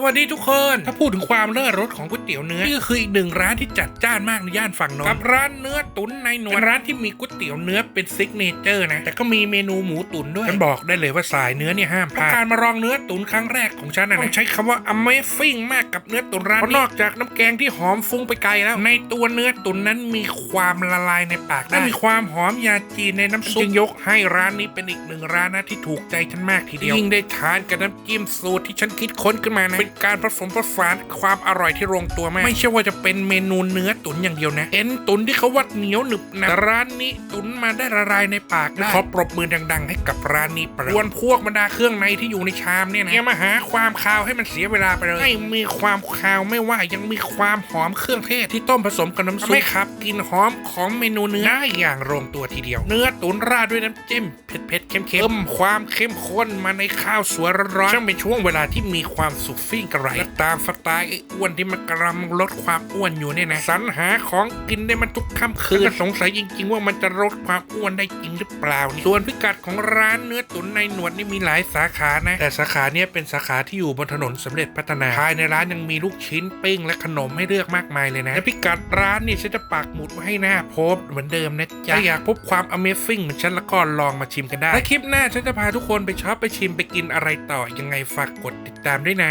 สวัสดีทุกคน ถ้าพูดถึงความเลิศรสของก๋วยเตี๋ยวเนื้อ นี่ก็คืออีกหนึ่งร้านที่จัดจ้านมากในย่านฝั่งนนท์กับร้านเนื้อตุ๋นในหนวดเป็นร้านที่มีก๋วยเตี๋ยวเนื้อเป็นซิกเนเจอร์นะ แต่ก็มีเมนูหมูตุ๋นด้วยฉันบอกได้เลยว่าสายเนื้อเนี่ยห้ามพลาดการมาลองเนื้อตุ๋นครั้งแรกของฉันนะต้องใช้คำว่า amazing มากกับเนื้อตุ๋นร้านนี้เพราะนอกจากน้ำแกงที่หอมฟุ้งไปไกลแล้ว ในตัวเนื้อตุ๋นนั้นมีความละลายในปากได้และมีความหอมยาจีนในน้ำซุปจึงยกให้ร้านนี้เป็นอีกหนึ่งร้านนะที่ถูกใจฉันมากทีเดียวยิ่งได้ทานกับน้ำจิ้มสูตรที่ฉันคิดค้นขึ้นมานะเป็นการผสมผสานความอร่อยที่ลงตัวมาก ไม่ใช่ว่าจะเป็นเมนูเนื้อตุ๋นอย่างเดียวนะเอ็นตุ๋นที่เขาวัดเหนียวหนึบหนะร้านนี้ตุ๋นมาได้ละลายในปากได้ขอปรบมือดัง ๆ ให้กับร้านนี้ประวนพวกบรรดาเครื่องในที่อยู่ในชามเนี่ยนะอย่ามาหาความคาวให้มันเสียเวลาไปเลยให้มีความคาวไม่ว่ายังมีความหอมเครื่องเทศที่ต้มผสมกับน้ำซุปไม่ขับกลินหอมของเมนูเนื้อได้อย่างลงตัวทีเดียว เนื้อตุ๋นราดด้วยน้ำจิ้มเผ็ดๆเค็มๆเพิ่มความเข้มข้นมาในข้าวสวยร้อนๆช่างเป็นช่วงเวลาที่มีความสุขฟิ่งกระไรและตามสไตล์ไอ้อ้วนที่มันกำลังลดความอ้วนอยู่เนี่ยนะสรรหาของกินได้มันทุกค่ำคืนก็สงสัยจริง ๆ ว่ามันจะลดความอ้วนได้จริงหรือเปล่านี่ส่วนพิกัดของร้านเนื้อตุ๋นในหนวดนี่มีหลายสาขานะ แต่สาขาเนี้ยเป็นสาขาที่อยู่บนถนนสำเร็จพัฒนาภายในร้านยังมีลูกชิ้นปิ้งและขนมให้เลือกมากมายเลยนะและพิกัดร้านนี่ฉันจะปักหมุดไว้ให้หน้าโพสต์เหมือนเดิมนะจ๊ะถ้าอยากพบความ Amazing เหมือนฉันแล้วก็ลองมาชิมกันได้และคลิปหน้าฉันจะพาทุกคนไปช็อปไปชิมไปกินอะไรต่อยังไงฝากกดติดตามด้วยนะ